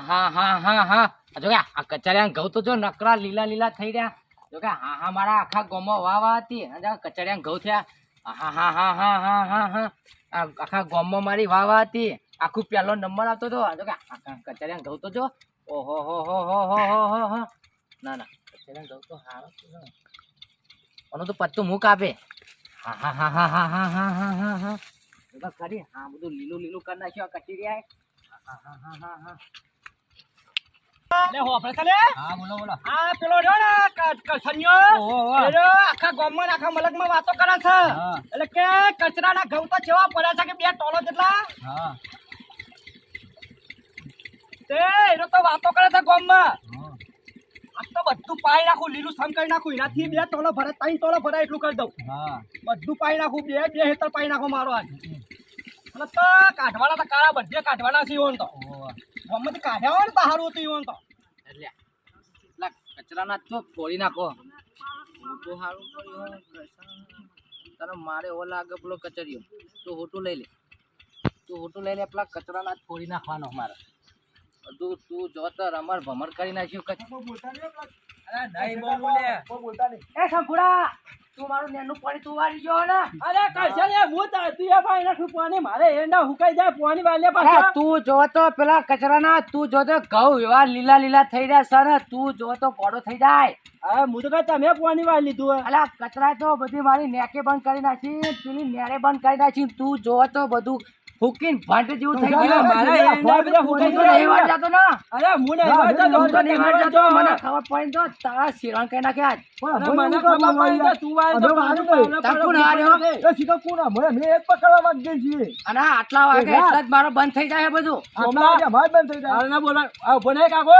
હા હા હા હા જો કે આ કચરિયા ઘઉં તો જો નકરા લીલા લીલા થઈ રહ્યા જો કે હા હા મારા આખા ગોમાં વાહ વાહ હતી કચરિયા ઘઉં થયા હા હા હા હા હા હા હા આખા ગોમાં મારી વાહ હતી આખું પહેલો નંબર આવતો હતો જો કે કચરિયા ઘઉં તો જો ઓહો હો હો હો હો હો હો હો ના ના કચરિયા ઘઉં તો પત્તું મૂક આપે હા હા હા હા હા હા હા હા હા હા ખરી હા બધું લીલું લીલું કરી નાખ્યું આ કચરિયાએ હા હા હા હા હા લે હોભળે છે લે? હા? બોલો બોલો. આ પેલો રહ્યો ને કસન્યો, ઓહો, ઓહો. એ રહ્યો આખા ગામમાં આખા મલકમાં વાતો કરે છે. એટલે કે કચરાના ઘઉં તો ચેવા પડ્યા છે કે બે ટોલો જેટલા? હા. તે એનો તો વાતો કરે છે ગામમાં. આ તો બધું પાઈ નાખું લીલું સમ કરી નાખું. એનાથી બે ટોલો ભરે ત્રણ ટોલો ભરાય એટલું કરી દઉં. હા. બધું પાઈ નાખું બે બે હેતર પાઈ નાખો મારો આજ. અને તો કાઢવાના તો કાળા બધે કાઢવાના છે તો. ઓહો. કાઢ્યા હોય ને તો સારું હતું ઈવોન તો એટલે. કચરાના તો ફોડી નાખો. હું તો હારું કર્યું હે, કચરા. તારે મારે એવો લાગે પેલો કચરિયો. તું હોટું લઈ લે. તું હોટું લઈ લે પેલા કચરાના જ ફોડી નાખવાનો મારે તું તું જો તો રમણ ભમર કરી નાખ્યું કચ અરે નહીં બોલવું લે. બોલતા નહીં. એ શંકુડા તું મારું નેનું પાણી તું વાળી ગયો ને. અરે કશે ને હું ચાલતી એ ભાઈ નાખું પાણી મારે એંડા હુકાઈ જાય પાણી પાછા. તું જો તો પેલા કચરાના તું જો તો ઘઉં એવા લીલા લીલા થઈ રહ્યા સર તું જો તો ગોળો થઈ જાય. હા હું તો તમે પાણી વાળી લીધું. અલા કચરા તો બધી મારી નેકે બંધ કરી નાખી પેલી નેરે બંધ કરી નાખી તું જો તો બધું ફૂકીન ફાટે જેવું થઈ ગયું મારા એન્ડા બધા ફૂકી તો નહીં વાર જતો ના અરે મુને વાર જતો તો નહીં વાર જતો મને ખબર પડી તો તારા સિરણ કઈ નાખે આજ મને ખબર પડી તો તું વાર તો તકુ ના રહ્યો એ સીધો કોણ મને મે એક પકડવા માંગ ગઈ છે અને આટલા વાગે એટલા જ મારો બંધ થઈ જાય બધું હમણાં માર બંધ થઈ જાય ના બોલા આ ઊભો કાકો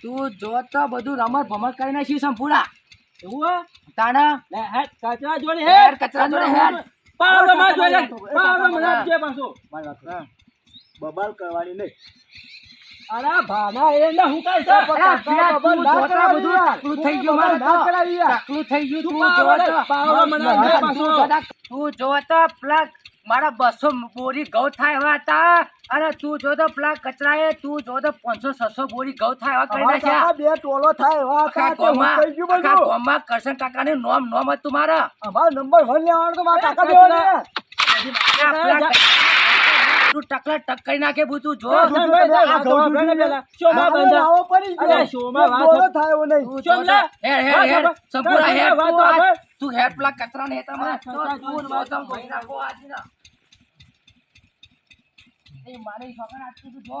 તું જો તો બધું રમત ભમત કરી નાખી સંપૂરા એવું તાણા કચરા જોડે કચરા જોડે હેર પાવડો માં જોઈ પાવડો મને આપજે પાછો. બબાલ કરવાની નહીં. તું જોતો પાવડો તું જોતો. પ્લગ મારા બસો બોરી ઘઉં થાય એવા હતા. અને તું જો તો પેલા એ તું જો તો પાંચસો છસો બોરી ઘઉં થાય એવા કરી નાખ્યા. બે ટોલો થાય એવા ગોમાં કરશન કાકા ને નોમ નોમ હતું મારા. અમારો નંબર વન લેવાનો તો મારા કાકા તું ટકલા ટક કરી નાખે બુતું જો. થાય નહીં. શોમલા તું હેર પેલા કચરા ને હેતા એ મારે છોકરા આપતું તું જો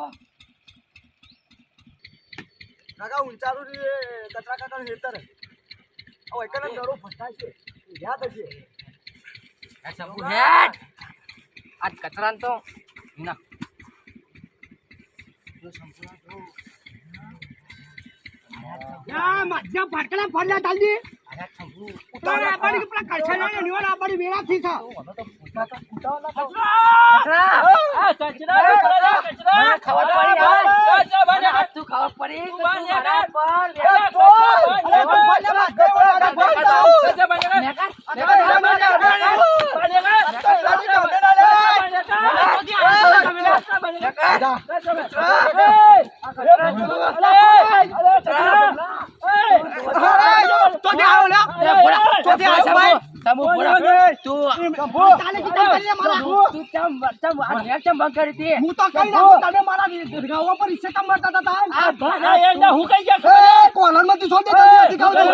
કાકા ઊંચારું રે કચરા કાકા હેતર ઓ એક ને દડો ફટાશે યાદ હશે આ સબુ હેટ આ તો. ના. સંપૂર્ણ મધ્યા ફાટલા ફાટલા તાલજી ઉતાર આબાડી પેલા કરછલાને તો ત્યાં આવ્યો લે પડા તો ત્યાં આવ્યો તમુ બોલા તું તાલે કી તમ મારા તું તમ તમ આ ને તમ કરી તી હું તો કઈ ના તમે મારા ગાવા પર ઈચ્છે તમ મરતા હતા આ ભાડા એ ના હું કઈ ગયા એ કોલનમાંથી છોડી દે દેખાવ દે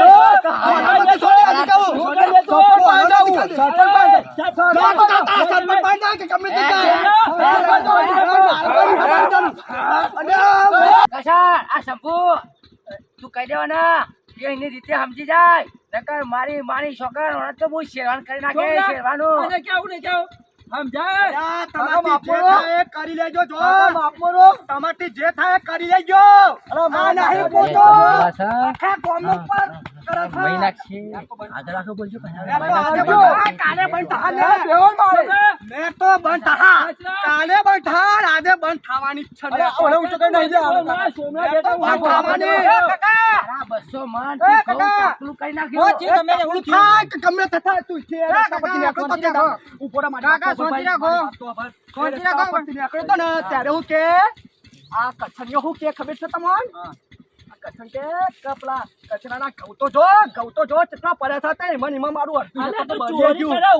કોલનમાંથી છોડી દેખાવ છોડી દે તો સરપંચ પાંડે સરપંચ પાંડે કે કમે તે કા અને આ કશા આ સંપૂર્ણ તું કહી દેવાના કે એની રીતે સમજી જાય. નકર મારી મારી છોકરા ઓળખ તો હું શેરવાન કરી નાખે શેરવાનું. અને કેવું ને કેવું સમજાય? કરી. લેજો જો. તમારથી જે થાય કરી લેજો. નહીં પોતો. આખા કાલે બેઠા આજે બંધ થવાની બસો માન ગમે થતા તું ઉપર કાકા સોચી રાખો સોચી રાખો ત્યારે હું કે આ કચ્છ હું કે ખબર છે તમને? આ કે કપલા. કચરાના ઘઉં જો ઘઉં તો જો કેટલા પડ્યા હતા તે એમાં ને એમાં મારું તો ચોરી કરે,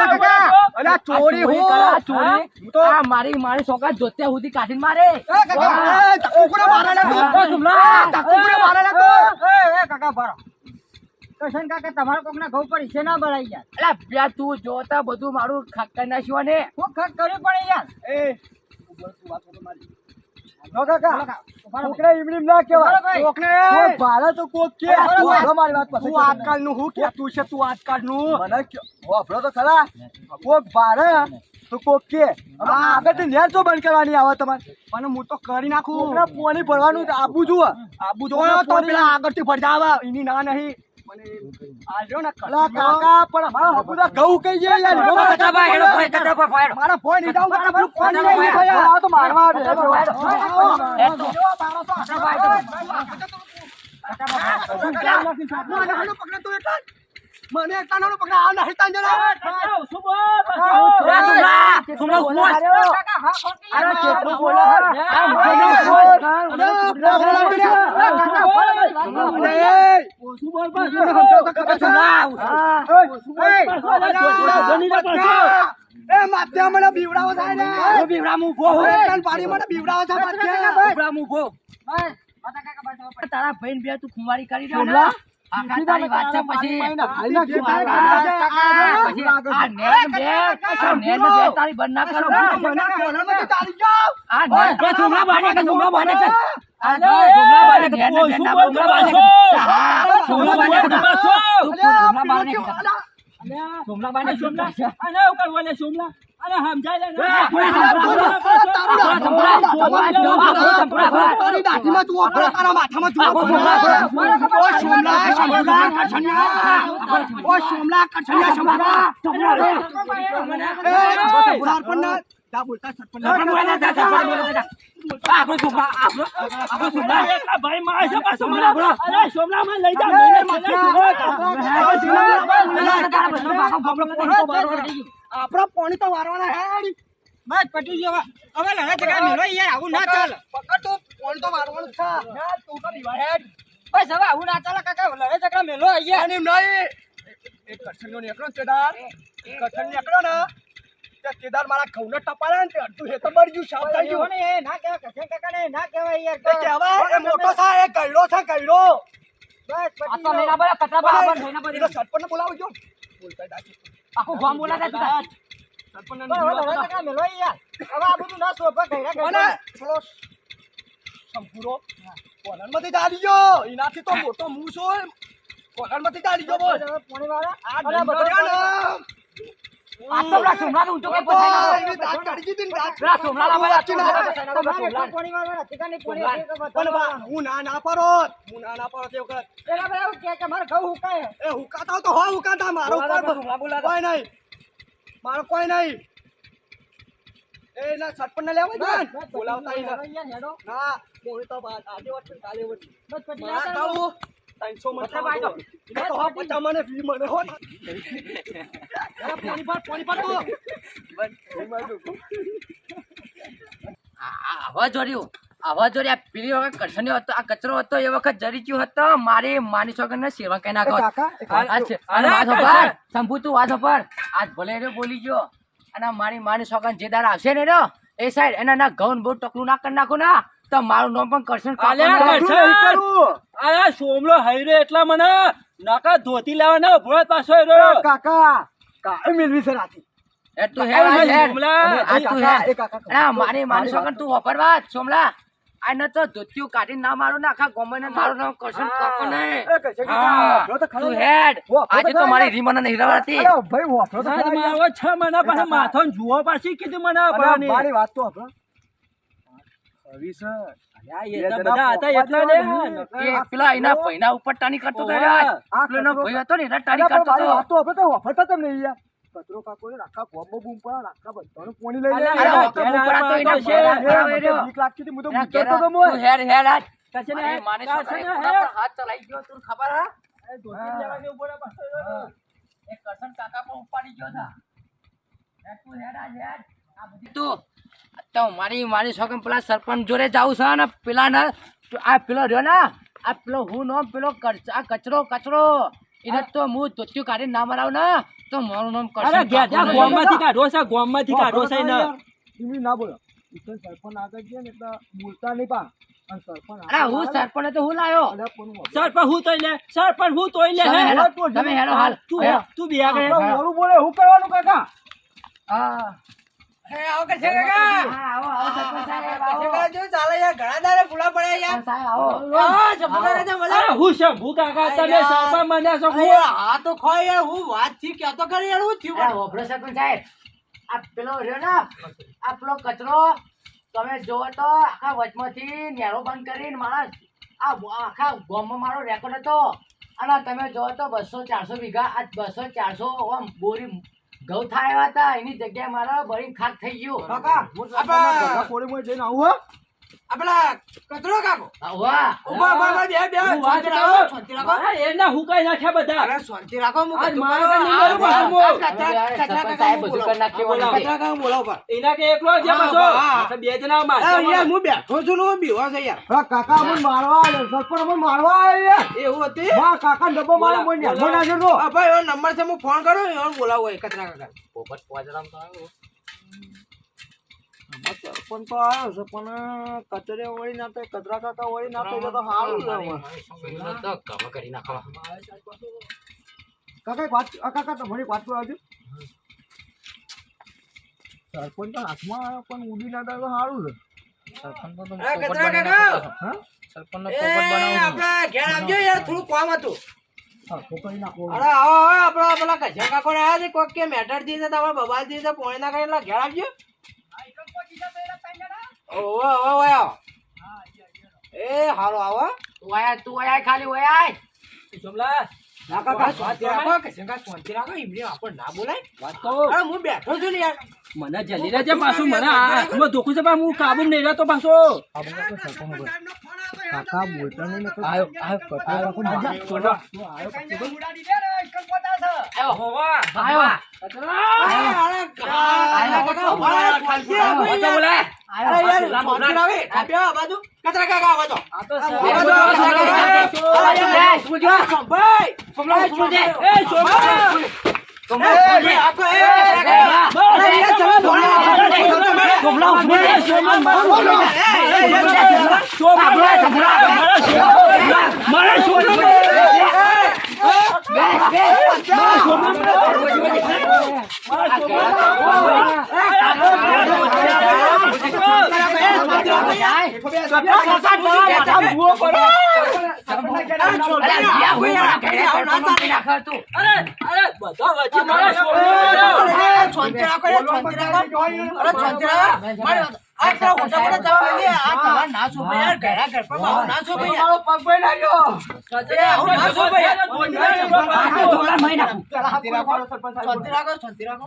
કાકા, હું? ચોરી. હું? તો આ મારી મારી છોકરા જોત્યા સુધી કાઢીને મારે. એ કાકા, એ, ધક્કો કોને મારે તું? એ, કોને મારે કશન કાકા તમારા કોકના ઘઉં પર હિસ્સે ના ભરાઈ યાર અલા બે તું જોતા બધું મારું ખાકર નાખ્યું ને હું ખાક કર્યું પડે યાર. એ, તું વાત તો મારી. જો કાકા, કોકને ઈમડી ના કહેવાય. કોકને કોઈ કોક કે. તું. હાલો મારી વાત પાસે. તું હું છે, તું આજકાલનું. વાપરો તો ખરા. કોક ભારે તો કોક કે. હવે આગળથી નેર તો બંધ કરવાની આવે તમારે. પણ હું તો કરી નાખું. કોકને ભરવાનું આબુ જુઓ. આબુ જુઓ તો પેલા આગળથી ભરતા આવે. એની ના નહીં. મને એકતા ને. મારા ફોન નહીં જાઉં મારા પેલું ફોન નહીં કચરાભાઈ, જાય યાર. આ તો મારવા આવે. એ તો. મને એકલા નાનો પકડા આ તાંજે શું બોલ. અરે, કેટલું બોલે પાછો. એ માધ્યા મને બીવડાવો થાય ને. હું બીવડામાં ઊભો હું. એકલા પાડી મને બીવડાવો છે માધ્યા બીવડામાં ઊભો. તારા ભાઈ બે તું ખુમારી કરી દે સોમલા, કરવું, અલ્યા, સોમલા. અરે. તારી દાઢીમાં તું વાપરો, તારા માથામાં તું વાપરો. ઓ સોમલા, સોમલા, કઠણિયા. ઓ સોમલા, કઠણિયા, સોમલા. એ, સરપંચના- જા બોલતા સરપંચના. એટલા ભાઈ મારે છે પાછો મને. અરે, સોમલા, મને લઈ જા, મને પાણી તો વારવાના હે બસ પટી ગયો હવે લડે ચકા મેળો યાર આવું ના ચાલ પકડ તું પાણી તો વારવાનું છે હેડ, તું તો હેડ બસ હવે આવું ના ચાલે કાકા લડે ચકા મેળો અહીંયા નહીં એક કઠણનો નો નીકળો કઠણ નીકળ્યો ને તે કેદાર મારા ખવને ટપાડ્યા ને અડધું હેતર બળી ગયું સાફ થઈ ગયું એ ના કહેવાય કસે કાકા ને ના કહેવાય યાર એ કહેવાય એ મોટો સા એ ગયડો છે ગયડો. બસ આ પટી તો ગયો. મેરા બરા કચરા બરાબર થઈને એને સરપંચને બોલાવજો. બોલતા ડાકી આખું ગામ બોલાતા હતા. સરપંચને હવે લડે ચકા યાર. હવે આ બધું ના સોપા ઘેરા અને પેલો શંભુરો કોલરમાંથી ચાલી ગયો એનાથી તો મોટો મૂસ હોય. કોલરમાંથી ચાલી ગયો બોલ. પોણી વાળા આ બધા બધો ને તો સોમલા તો ઊંચો દાંત કાઢી દીધી ને દાંત. ભાઈ તું ના. સોમલા પાણી ઠીકાને પાણી કે પણ હું ના ના પાડોત. હું ના ના પાડોત એ વખત. પેલા બધા એવું કે મારે ઘઉં હુકાય એ હુકાતા હોય તો હો હુકાતા, મારો કોઈ નહીં. મારો કોઈ નહીં. એ ના સરપંચને લેવા દે બોલાવતા ના. ના, મોહી તો આજે વાત કાલે વાત બસ પટી કહું, ત્રણસો મને ભાઈ તો. તો ફી મને હો. અરે પર, પોણી પર તો. આ- આ જોડ્યું હવા જોડ્યું આ પેલી વખત કરશનીયો હતો આ કચરો હતો એ વખત જરી ગયો હતો મારી માની છોકરીને સેવા કઈ નાખો એ કાકા, એ કાકા. આ છે- અને વાત પર શંભુ તું વાત પર આજ ભલે બોલી ગયો અને મારી માની સોગન જે દાર આવશે ને એ સાઈડ એના ના ઘઉં બહુ ટકલું ના કરી નાખું ના તો મારું નામ પણ કરશન? અરે, સોમલો હૈરે એટલા મને નાકા ધોતી લેવાના ભોળા પાછો કાકા કાકા મેળવી છે રાતે એ તું હેડ, આ તું કાકા, હેડ. એ કાકા. અલા, મારી માની છોકરાને તું વાપરવા સોમલા આને તો ધોતિયું કાઢીને ના મારું ને આખા ગોમને મારું નામ કરશન કાકો ને હા. તો ને. હેડ આજે તો મારી ને. રીમન નહીં રવાતી અરે ભાઈ વાપરો તો. મારો છ મહિના પછી માથો જુઓ પાછી કીધું મને મારી વાત તો સાંભળો. કાકા પણ ઉપાડી ગયો તું. તું મારી મારી છોકરા પેલા સરપંચ જોડે જાઉં છે ને પેલા ને આ પેલો રહ્યો ને આ પેલો હું નો પેલો કચ- આ કચરો કચરો. એને તો હું ધોત્યું કાઢીને ના મરાવ ને તો મારું નામ કરશે. અરે ગોમમાંથી કાઢો છે ગોમમાંથી કાઢો છે ને બોલો. સરપંચ આગળ ગયા ને એટલે બોલતા નહીં પા અરે હું સરપંચ તો હું લાયો. સરપંચ તોય લે સરપંચ હું તોય લે તમે હેલો તમે હેલો હાલ. તું. તું બોલે હું કરવાનું કાકા? હા. આવો કરશે કાકા? હા, આવો આવો સાહેબ આવો. જો ચાલે યાર ઘણા દાડે ભૂલા પડ્યા યાર સાહેબ આવો. હા જબરદસ્ત છે, મજા અરે હું શંભુ કાકા તમે સરપંચ મને છો અરે હા તો ખોય યાર હું વાતથી કહેતો ખરી યાર હું થયું? હોભળો સરપંચ સાહેબ. આ પેલો રહ્યો ને આ પેલો કચરો તમે જોવો તો આખા વચમાંથી નેરો બંધ કરીને માણસ આ આખા ગોમમાં મારો રેકોર્ડ હતો. અને તમે જોવો તો બસો ચારસો વીઘા આ બસો ચારસો બોરી થાય એવા હતા એની જગ્યાએ મારા બળી ખાક થઈ ગયો. કાકા હું ઘરના કોળીમાં જઈને આવું હો. આપડા કચરો કાકો વાહ. ઊભા ઊભા ઊભા, બે બે. હું શાંતિ રાખો. શાંતિ રાખો. એના હુકાઈ નાખ્યા બધા. અરે શાંતિ રાખો હું આજ કચરો મારા કાકો, ઘરની આ બાજુ આ બાજુ કચરા- કચરા કાકા સાહેબ બધું બોલાવું. કરી નાખ્યું બોલાવો. કચરા કાકા હું બોલાવું પાછો. એના કે એકલો જ છે હા, પાછો હા. આપણે બે જણા મારશે યાર હું બેઠો છું ને બીવો છે યાર. હા કાકા અમને મારવા આવ્યો. મારવા એવું હતી? કાકા ડબ્બો મારો મને ભાઈ એવો નંબર છે હું ફોન કરું ને બોલાવો કચરા કાકા પોપટ પોજરામ તો આવ્યો. સરપંચ તો આવ્યો છે પણ કચરે વળી ના તો કચરા કાકા વળી ના થાય તો સારું છે તો કરી નાખવા. કાકા વાત આ કાકા તમારી વાત કરવા આવજો સરપંચ તો હાથમાં આવ્યો પણ ઉડી ના તો સારું છે. તો કચરા કાકા! હા. આપડા ઘેર આવજો યાર થોડું કામ હતું. હા તો કરી નાખો. અરે આવો આવો આપડા પેલા કચરા કાકો આવ્યા છે કોક કે મેટરથી તમારા બબાલ છે પોણી ના કરે એટલે ઘેર આવજો. ઓવે ઓવે ઓવે એ હારો આવો તું આયા. તું આયા ખાલી ઓય આય. જમલા. ના કાકા શાંતિ રાખો કે કાકા સ્વાદ રાખો એમને આપણે ના બોલાય. વાત કહો હું બેઠો છું ને યાર મને જલ્દી રહેજે પાછું મને આ હાથમાં ધોકું છે પણ હું કાબુ નહીં રહેતો પાછો. કાકા બોલતા નહીં કાકો શાંતિ રાખો શાંતિ રાખો.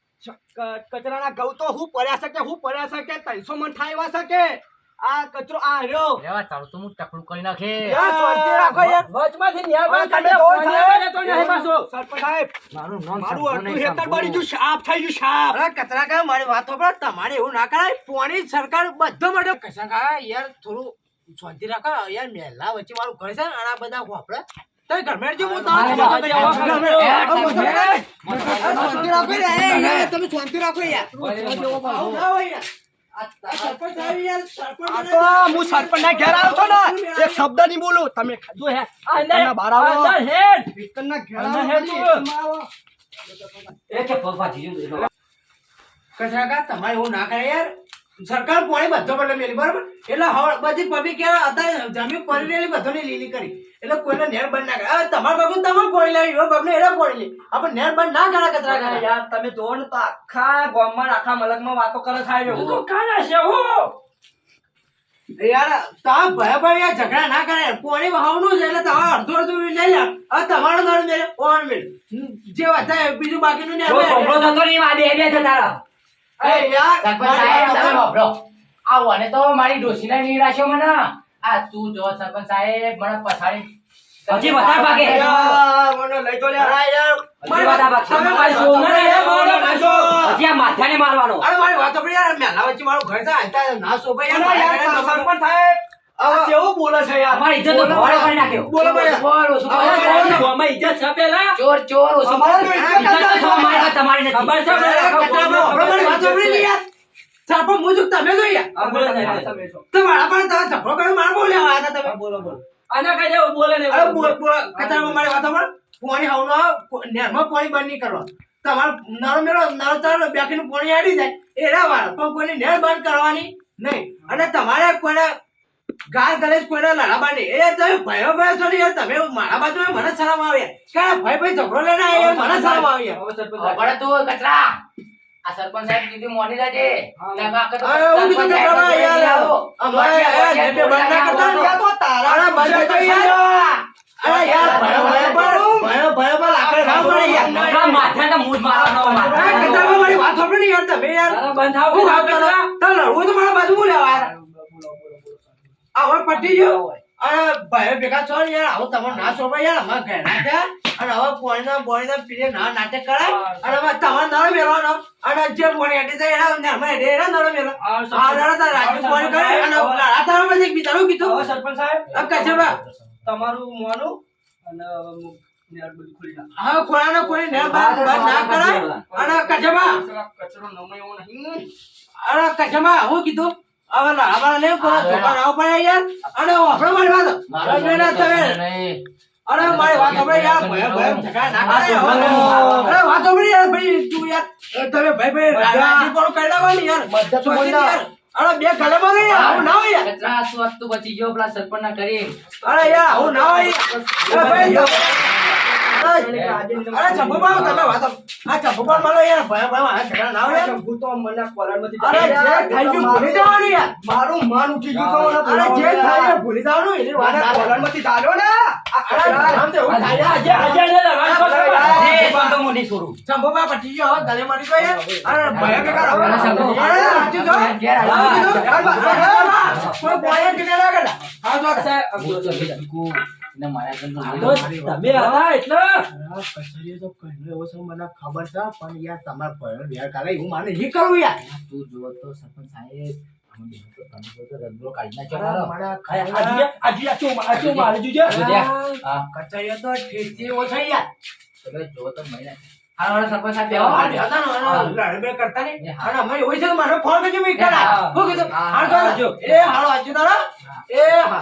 કચરાના ગૌ તો હું પડ્યા શકે હું પડ્યા શકે ત્રણસો મન થાય એવા શકે આ કચરો આ રહ્યો લેવા તારું તો હું ટકલું કરી નાખે યાર શાંતિ રાખો યાર વચમાંથી ન્યાય હવે બંધ તમે કરી દે. જોવો મને તો નહીં પાછો સરપંચ સાહેબ મારું નામ મારું અડધું હેતર બળી ગયું સાફ થઈ ગયું સાફ અરે કચરા કા મારી વાતો તમારે એવું ના કરાય પોણી સરકાર બધો માટે કચરા કા યાર થોડું શાંતિ રાખો યાર મહેલા વચ્ચે મારું ઘર છે અને આ બધા વાપરે તો ઘરમાં રહેજો, હું તારો રાખો યાર. તમે શાંતિ રાખો. યાર. આવું ના હોય યાર. આ આ સરપંચ સાહેબ યાર, સરપંચ આ તો હું સરપંચના ઘેર આવ્યો છો ને. એક શબ્દ નહીં બોલું. તમે હે બહાર આવો. તમારે એવું ના કરે યાર. સરકાર પોણી બધો બદલે મેલી બરાબર? એટલે બધી પબ્લિક જમીન પડી રહેલી બધોની લીલી કરી. એટલે કોઈને નેર બંધ ના કરે તમારા બગન તમે પોણી લાવી. એવો બગને એના પોણી લે આપણે નેર બંધ ના કરા કચરા કરે યાર તમે જોવો ને તો આખા ગામમાં આખા મલકમાં વાતો કરે થાય છે હું તો કાના છે હું. યાર તમે ભય ભય યાર ઝઘડા ના કરે પોણી વહાવનું છે એટલે તમારે અડધો અડધો લઈ લે. હવે તમારો નળ મેલે. ઓન મેલ. જે વધારે બીજું બાકીનું ને જો છોકરો થતો નહીં, આ બે બે છે અરે યાર. આ વને તો મારી ડોશીને નિરાશ્યો મને. આ તું જો સરપંચ સાહેબ મને પછાડી હજી વધારે ભાગે. મને લઈ તો લે યાર. મને વધારે ભાગશે. તમે મારી સોના ને મારો નાશો હજી આ માથાને મારવાનો. અરે મારી વાત સાંભળી યાર. મેલા વચ્ચે મારું ઘર છે આયતા ના શોભાઈ અરે યાર, યાર સરપંચ સાહેબ, આ કેવું બોલે છે યાર? અમારી ઇજ્જત તો ભવાડો કરી નાખ્યો. બોલો. બોલ, બોલો. ઇજ્જત છે પેલા. ચોર ચોર તમારી ખબર છે અરે કચરામાં વાત સાંભળી યાર. સાપો મુજબ તમે જો યાર આ બોલો ને. તમારા પણ તમે ઝઘડો કર્યો મારા બોલ્યા આવ્યા હતા તમે. બોલો બોલો. આના કઈ જાવ બોલે ને અરે બોલ બોલ કચરામાં મારી વાત સાંભળ પાણી હાવનો નેરમાં પાણી બંધ નહીં કરવા. તમારે નળ મેળો નળ તારો બેકીનું પાણી આડી જાય. એડા વાળા. પણ કોઈની નેર બંધ કરવાની નહીં. અને તમારે કોઈને ગાળ ગલેજ કોઈને લડાવવા નહીં. એ તમે ભયો ભયો છો ને તમે મારા બાજુ મને શરમ આવ્યા કે ભાઈ ભાઈ ઝઘડો લઈને આવ્યા મને શરમ આવ્યા હવે તું કચરા. આ સરપંચ સાહેબ કીધું મોની હવે પટી ગયો અરે ભાઈ ભેગા છો યાર આવું તમે ના સોંપાય યાર અમારા ઘરના છે અને હવે પોણીના બોણીના પીરે ના નાટક કરાય. અને હવે તમારે નળ મેળવાનો અને જે પોણી હેઠે જાય એના અમે હેઠે એના નળ મેળો આ તાર રાજુ પોણી કરે અને લડા તારા પછી એક બીજાનું હવે કીધું સરપંચ સાહેબ. આ કચરા તમારું મોનું અને હવે હું કોણાને કોઈ નેર ના કરાય. અને કચરા કચરો નમાયો નહીં અરે કચરા હું કીધું. હવે લડાવાળા ને કોઈ પડે યાર. અને આપણો મારી વાત. મારો ના તમે. અરે મારી વાત સાંભળે યાર. ભય ભય ઝઘડા ના કરે અરે વાત સાંભળી યાર ભાઈ તું યાર. તમે ભાઈ ભાઈ રાજી પણ યાર. અરે બે નહીં આવું ના હોય યાર. કચરા આ તો બચી ગયો પેલા સરપંચ ના કરી અરે યાર આવું ના હોય અરે ભાઈ અરે ચંપુબા તમે વાત. આ ચંપુબા મારો યાર ભય ભય આ ઝઘડા ના હોય. શંભુ તો મને કોલરમાંથી અરે જે થઈ ગયું ભૂલી જવાનું યાર મારું માન ઉઠી ગયું તો મને અરે જે થાય. એ ભૂલી જવાનું એની વાત મને કરે. કોલરમાંથી ચાલ્યો ને આ અરે આમ તો એવું થાય. આજે આજે ને લગાડ છો સરપંચ. જે પણ તો હું નહીં છોડું. ચંપુબા પટી ગયો ગલે મરી ગયો યાર. અરે ભય ભેગા રહો. અરે રાજુ જો. કોઈ બોલે જ ના કરતા. હા જો. સાહેબ. ને મારા તમે એટલે. તો એવો છે મને ખબર છે પણ યાર તમારા ભયો વેર કાલે હું માને કરું યાર. તું તો સરપંચ સાહેબ તો યાર. તો મહિના. હાલો, સરપંચ સાહેબ બેહો. કરતા ને અને અમે છે ફોન કરજો મેં કરા હું. કીધું હાલ તો એ હાલો આજુ તારા. એ હા.